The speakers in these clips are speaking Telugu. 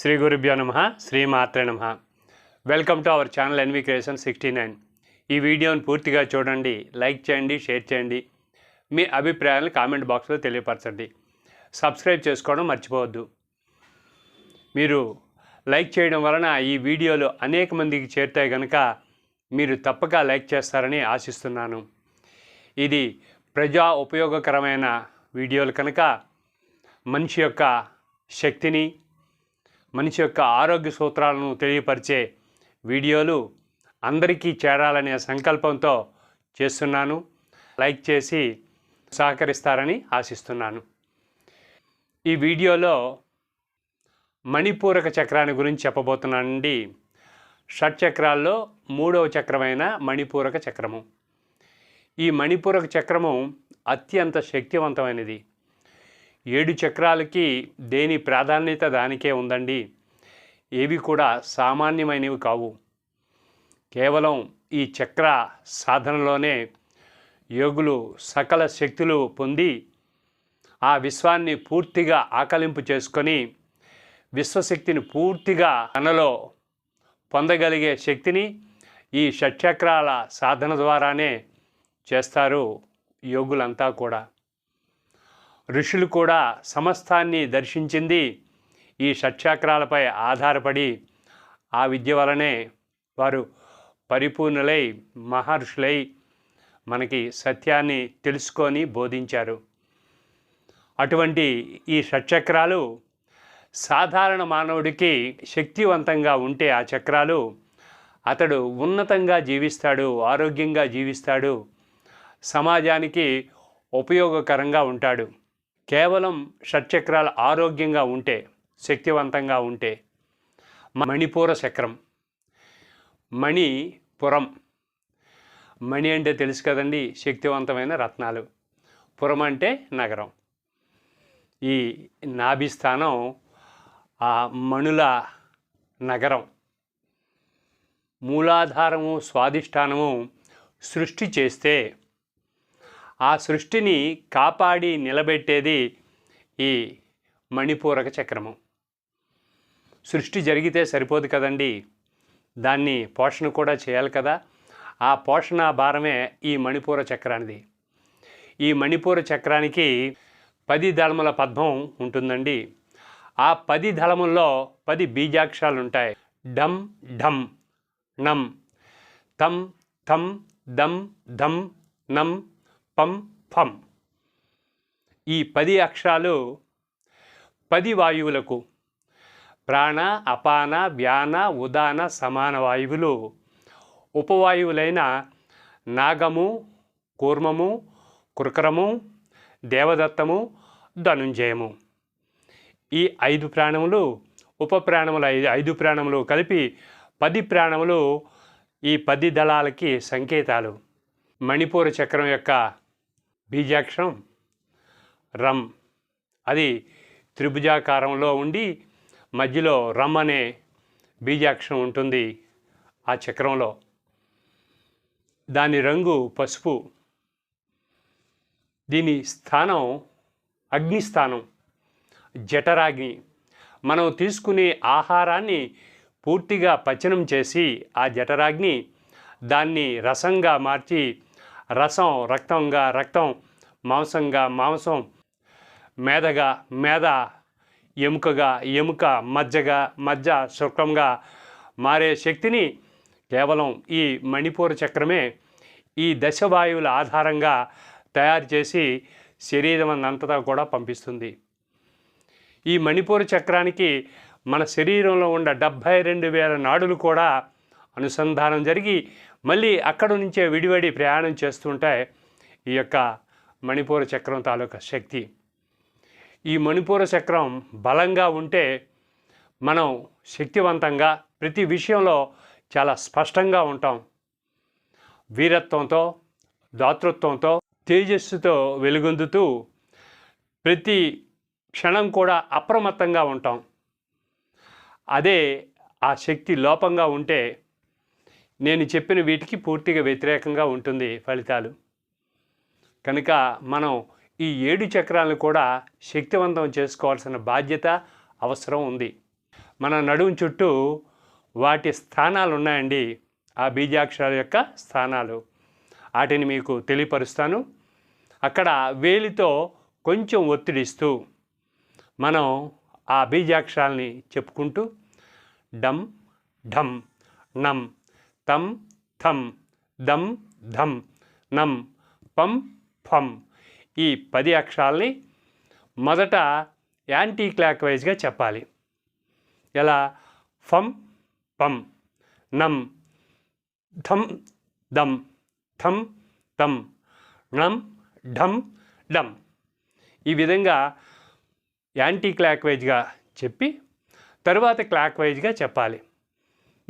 శ్రీ గురుభ్యో నమ శ్రీమాత్రే నమ. Welcome to our channel N V creation sixty nine ఈ వీడియోను పూర్తిగా చూడండి లైక్ చేయండి షేర్ చేయండి. మీ అభిప్రాయాలను కామెంట్ బాక్స్లో తెలియపరచండి. సబ్స్క్రైబ్ చేసుకోవడం మర్చిపోవద్దు. మీరు లైక్ చేయడం వలన ఈ వీడియోలు అనేక మందికి చేరుతాయి కనుక మీరు తప్పక లైక్ చేస్తారని ఆశిస్తున్నాను. ఇది ప్రజా ఉపయోగకరమైన వీడియోలు కనుక మనిషి యొక్క శక్తిని మనిషి యొక్క ఆరోగ్య సూత్రాలను తెలియపరిచే వీడియోలు అందరికీ చేరాలనే సంకల్పంతో చేస్తున్నాను. లైక్ చేసి సహకరిస్తారని ఆశిస్తున్నాను. ఈ వీడియోలో మణిపూరక చక్రాన్ని గురించి చెప్పబోతున్నానండి. షట్చక్రాల్లో మూడవ చక్రమైన మణిపూరక చక్రము. ఈ మణిపూరక చక్రము అత్యంత శక్తివంతమైనది. ఏడు చక్రాలకి దేని ప్రాధాన్యత దానికే ఉందండి? ఏవి కూడా సామాన్యమైనవి కావు. కేవలం ఈ చక్ర సాధనలోనే యోగులు సకల శక్తులు పొంది ఆ విశ్వాన్ని పూర్తిగా ఆకలింపు చేసుకొని విశ్వశక్తిని పూర్తిగా తనలో పొందగలిగే శక్తిని ఈ షట్చక్రాల సాధన ద్వారానే చేస్తారు యోగులంతా కూడా. ఋషులు కూడా సమస్తాన్ని దర్శించింది. ఈ షట్చక్రాలపై ఆధారపడి ఆ విద్య వలనే వారు పరిపూర్ణులై మహర్షులై మనకి సత్యాన్ని తెలుసుకొని బోధించారు. అటువంటి ఈ షట్చక్రాలు సాధారణ మానవుడికి శక్తివంతంగా ఉంటే ఆ చక్రాలు అతడు ఉన్నతంగా జీవిస్తాడు ఆరోగ్యంగా జీవిస్తాడు సమాజానికి ఉపయోగకరంగా ఉంటాడు. కేవలం షట్చక్రాలు ఆరోగ్యంగా ఉంటే శక్తివంతంగా ఉంటే మణిపూర చక్రం మణిపురం మణి అంటే తెలుసు కదండి శక్తివంతమైన రత్నాలు. పురం అంటే నగరం. ఈ నాభి స్థానం ఆ మణుల నగరం. మూలాధారము స్వాధిష్టానము సృష్టి చేస్తే ఆ సృష్టిని కాపాడి నిలబెట్టేది ఈ మణిపూరక చక్రము. సృష్టి జరిగితే సరిపోదు కదండి. దాన్ని పోషణ కూడా చేయాలి కదా. ఆ పోషణ భారమే ఈ మణిపూర చక్రానిది. ఈ మణిపూర చక్రానికి పది దళముల పద్మం ఉంటుందండి. ఆ పది దళముల్లో పది బీజాక్షరాలు ఉంటాయి డమ్ ఢమ్ నం తం థం దం ధం నం పం ఫం. ఈ పది అక్షరాలు పది వాయువులకు ప్రాణ అపాన వ్యాన ఉదాన సమాన వాయువులు ఉపవాయువులైన నాగము కూర్మము కుర్కరము దేవదత్తము ధనుంజయము. ఈ ఐదు ప్రాణములు ఉప ప్రాణములు ఐదు ఐదు ప్రాణములు కలిపి పది ప్రాణములు ఈ పది దళాలకి సంకేతాలు. మణిపూర్ చక్రం యొక్క బీజాక్షరం రమ్ అది త్రిభుజాకారంలో ఉండి మధ్యలో రమ్ అనే బీజాక్షరం ఉంటుంది ఆ చక్రంలో. దాని రంగు పసుపు. దీని స్థానం అగ్నిస్థానం జఠరాగ్ని. మనం తీసుకునే ఆహారాన్ని పూర్తిగా పచనం చేసి ఆ జఠరాగ్ని దాన్ని రసంగా మార్చి రసం రక్తంగా రక్తం మాంసంగా మాంసం మేధగా మేధ ఎముకగా ఎముక మజ్జగా మజ్జ శుక్రంగా మారే శక్తిని కేవలం ఈ మణిపూర చక్రమే ఈ దశవాయువుల ఆధారంగా తయారు చేసి శరీరం అంతటా కూడా పంపిస్తుంది. ఈ మణిపూర చక్రానికి మన శరీరంలో ఉన్న డెబ్భై రెండు వేల నాడులు కూడా అనుసంధానం జరిగి మళ్ళీ అక్కడి నుంచే విడివడి ప్రయాణం చేస్తుంటాయి ఈ యొక్క మణిపూర చక్రం తాలూకా శక్తి. ఈ మణిపూర చక్రం బలంగా ఉంటే మనం శక్తివంతంగా ప్రతి విషయంలో చాలా స్పష్టంగా ఉంటాం. వీరత్వంతో దాతృత్వంతో తేజస్సుతో వెలుగొందుతూ ప్రతి క్షణం కూడా అప్రమత్తంగా ఉంటాం. అదే ఆ శక్తి లోపంగా ఉంటే నేను చెప్పిన వీటికి పూర్తిగా వ్యతిరేకంగా ఉంటుంది ఫలితాలు. కనుక మనం ఈ ఏడు చక్రాలను కూడా శక్తివంతం చేసుకోవాల్సిన బాధ్యత అవసరం ఉంది. మన నడుము చుట్టూ వాటి స్థానాలు ఉన్నాయండి. ఆ బీజాక్షరాల యొక్క స్థానాలు. వాటిని మీకు తెలియపరుస్తాను. అక్కడ వేలితో కొంచెం ఒత్తిడిస్తూ మనం ఆ బీజాక్షరాల్ని చెప్పుకుంటూ డమ్ ఢమ్ నమ్ తం థం దమ్ ధం నం పం ఫం ఈ పది అక్షరాల్ని మొదట యాంటీ క్లాక్ వైజ్గా చెప్పాలి. ఎలా? ఫం పం నం థం దమ్ థం తం ణం ఢం డం ఈ విధంగా యాంటీ క్లాక్ వైజ్గా చెప్పి తరువాత క్లాక్ వైజ్గా చెప్పాలి.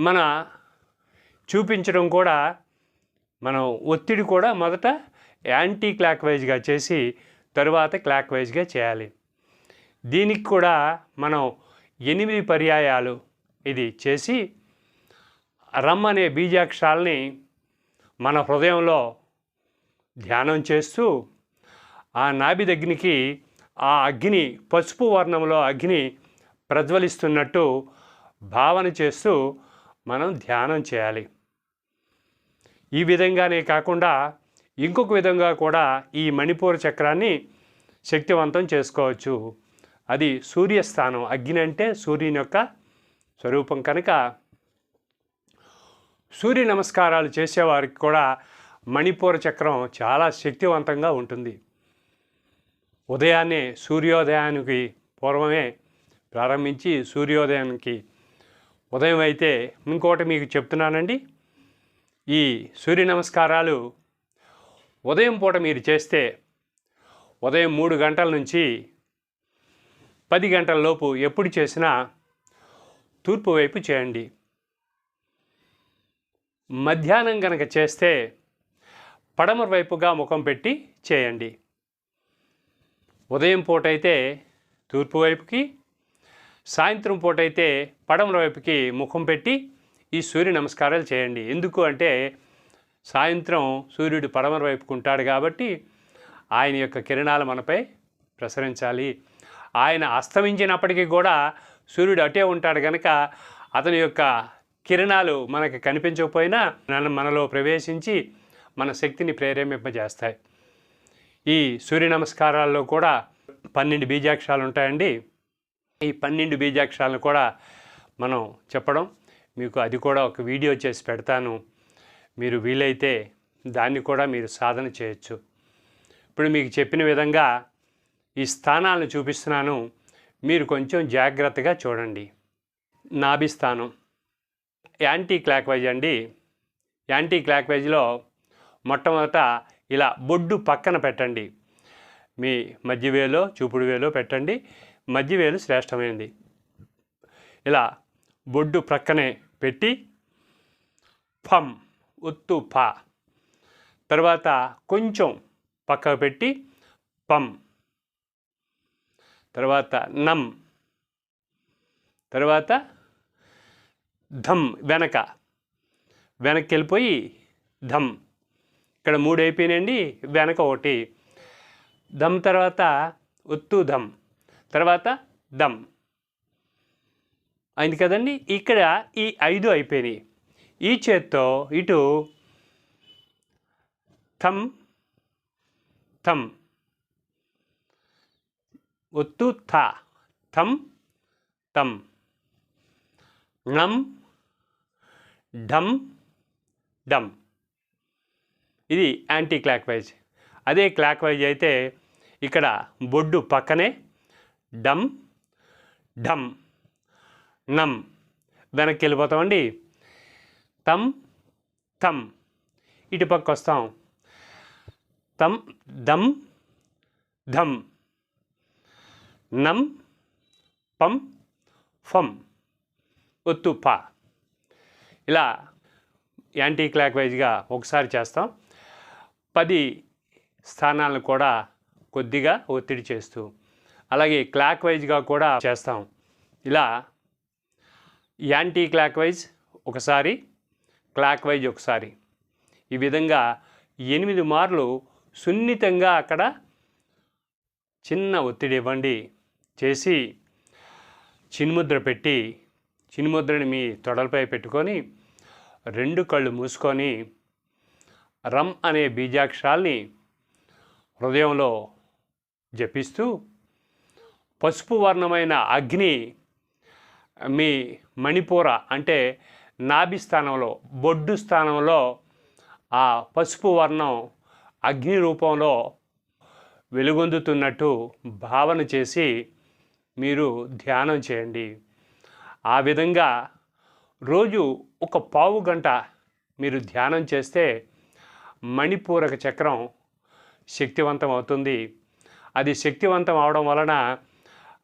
మన చూపించడం కూడా మనం ఒత్తిడి కూడా మొదట యాంటీ క్లాక్ వైజ్గా చేసి తరువాత క్లాక్ వైజ్గా చేయాలి. దీనికి కూడా మనం ఎనిమిది పర్యాయాలు ఇది చేసి రమ్ అనే బీజాక్షరాల్ని మన హృదయంలో ధ్యానం చేస్తూ ఆ నాభి దగ్గరికి ఆ అగ్ని పసుపు వర్ణంలో అగ్ని ప్రజ్వలిస్తున్నట్టు భావన చేస్తూ మనం ధ్యానం చేయాలి. ఈ విధంగానే కాకుండా ఇంకొక విధంగా కూడా ఈ మణిపూర చక్రాన్ని శక్తివంతం చేసుకోవచ్చు. అది సూర్యస్థానం. అగ్ని అంటే సూర్యుని యొక్క స్వరూపం కనుక సూర్య నమస్కారాలు చేసేవారికి కూడా మణిపూర చక్రం చాలా శక్తివంతంగా ఉంటుంది. ఉదయాన్నే సూర్యోదయానికి పూర్వమే ప్రారంభించి సూర్యోదయానికి ఉదయం అయితే ఇంకోటి మీకు చెప్తున్నానండి. ఈ సూర్య నమస్కారాలు ఉదయం పూట మీరు చేస్తే ఉదయం మూడు గంటల నుంచి పది గంటల లోపు ఎప్పుడు చేసినా తూర్పు వైపు చేయండి. మధ్యాహ్నం కనుక చేస్తే పడమర వైపుగా ముఖం పెట్టి చేయండి. ఉదయం పూట అయితే తూర్పు వైపుకి సాయంత్రం పూట అయితే పడమల వైపుకి ముఖం పెట్టి ఈ సూర్య నమస్కారాలు చేయండి. ఎందుకు అంటే సాయంత్రం సూర్యుడు పడమర వైపుకు ఉంటాడు కాబట్టి ఆయన యొక్క కిరణాలు మనపై ప్రసరించాలి. ఆయన అస్తమించినప్పటికీ కూడా సూర్యుడు అటే ఉంటాడు కనుక అతని యొక్క కిరణాలు మనకి కనిపించకపోయినా మన- మనలో ప్రవేశించి మన శక్తిని ప్రేరేపింపజేస్తాయి. ఈ సూర్య నమస్కారాల్లో కూడా పన్నెండు బీజాక్షరాలు ఉంటాయండి. ఈ పన్నెండు బీజాక్షరాలను కూడా మనం చెప్పడం. మీకు అది కూడా ఒక వీడియో చేసి పెడతాను. మీరు వీలైతే దాన్ని కూడా మీరు సాధన చేయొచ్చు. ఇప్పుడు మీకు చెప్పిన విధంగా ఈ స్థానాలను చూపిస్తున్నాను. మీరు కొంచెం జాగ్రత్తగా చూడండి. నాభి స్థానం యాంటీ క్లాక్ వైజ్ అండి. యాంటీ క్లాక్ వైజ్లో మొట్టమొదట ఇలా బొడ్డు పక్కన పెట్టండి. మీ మధ్య వేలో చూపుడు వేలో పెట్టండి. మధ్య వేలు శ్రేష్టమైనది. ఇలా బొడ్డు ప్రక్కనే పెట్టి ఫం ఉత్తు ప తర్వాత కొంచెం పక్కకు పెట్టి పం. తర్వాత నం. తర్వాత ధమ్ వెనక. వెనక్కి వెళ్ళిపోయి ధమ్ ఇక్కడ మూడు అయిపోయినాయండి వెనక ఒకటి. దమ్ తర్వాత ఉత్తు ధమ్ తర్వాత దమ్ అయింది కదండి. ఇక్కడ ఈ ఐదు అయిపోయినాయి. ఈ చేత్తో ఇటు థమ్ థమ్. ఒత్తు థ థమ్ థమ్. నమ్ ఢమ్ డమ్ ఇది యాంటీ క్లాక్ వైజ్ అదే క్లాక్ వైజ్ అయితే ఇక్కడ బొడ్డు పక్కనే డమ్ ఢమ్. నమ్ వెనక్కి వెళ్ళిపోతామండి. తమ్ థమ్ ఇటు పక్క వస్తాం. తమ్ దమ్ ధమ్. నమ్ పం ఫం. ఒత్తు ప. ఇలా యాంటీ క్లాక్ వైజ్గా ఒకసారి చేస్తాం. పది స్థానాలను కూడా కొద్దిగా ఒత్తిడి చేస్తూ అలాగే క్లాక్ వైజ్గా కూడా చేస్తాం. ఇలా యాంటీ క్లాక్ వైజ్ ఒకసారి క్లాక్ వైజ్ ఒకసారి. ఈ విధంగా ఎనిమిది మార్లు సున్నితంగా అక్కడ చిన్న ఒత్తిడి ఇవ్వండి చేసి చిన్ముద్ర పెట్టి చిన్ముద్రని మీ తొడలపై పెట్టుకొని రెండు కళ్ళు మూసుకొని రమ్ అనే బీజాక్షరాల్ని హృదయంలో జపిస్తూ పసుపు వర్ణమైన అగ్ని మీ మణిపూర అంటే నాభి స్థానంలో బొడ్డు స్థానంలో ఆ పసుపు వర్ణం అగ్ని రూపంలో వెలుగొందుతున్నట్టు భావన చేసి మీరు ధ్యానం చేయండి. ఆ విధంగా రోజు ఒక పావు గంట మీరు ధ్యానం చేస్తే మణిపూరక చక్రం శక్తివంతం అవుతుంది అది శక్తివంతం అవడం వలన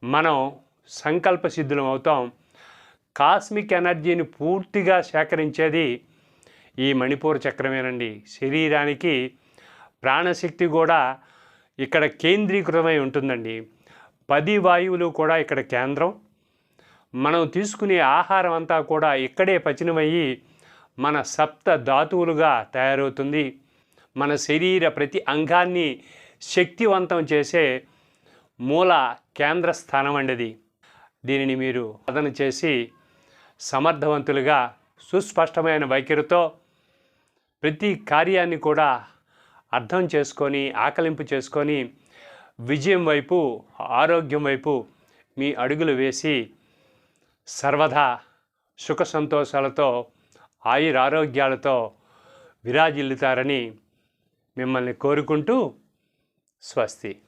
మనం సంకల్ప సిద్ధులం అవుతాం. కాస్మిక్ ఎనర్జీని పూర్తిగా సేకరించేది ఈ మణిపూర్ చక్రమేనండి. శరీరానికి ప్రాణశక్తి కూడా ఇక్కడ కేంద్రీకృతమై ఉంటుందండి. పది వాయువులు కూడా ఇక్కడ కేంద్రం. మనం తీసుకునే ఆహారం అంతా కూడా ఇక్కడే పచనమయ్యి మన సప్త ధాతువులుగా తయారవుతుంది. మన శరీర ప్రతి అంగాన్ని శక్తివంతం చేసే మూల కేంద్ర స్థానం అండిది దీనిని మీరు అదన చేసి సమర్థవంతులుగా సుస్పష్టమైన వైఖరితో ప్రతి కార్యాన్ని కూడా అర్థం చేసుకొని ఆకలింపు చేసుకొని విజయం వైపు ఆరోగ్యం వైపు మీ అడుగులు వేసి సర్వదా సుఖ సంతోషాలతో ఆయురారోగ్యాలతో విరాజిల్లుతారని మిమ్మల్ని కోరుకుంటూ స్వస్తి.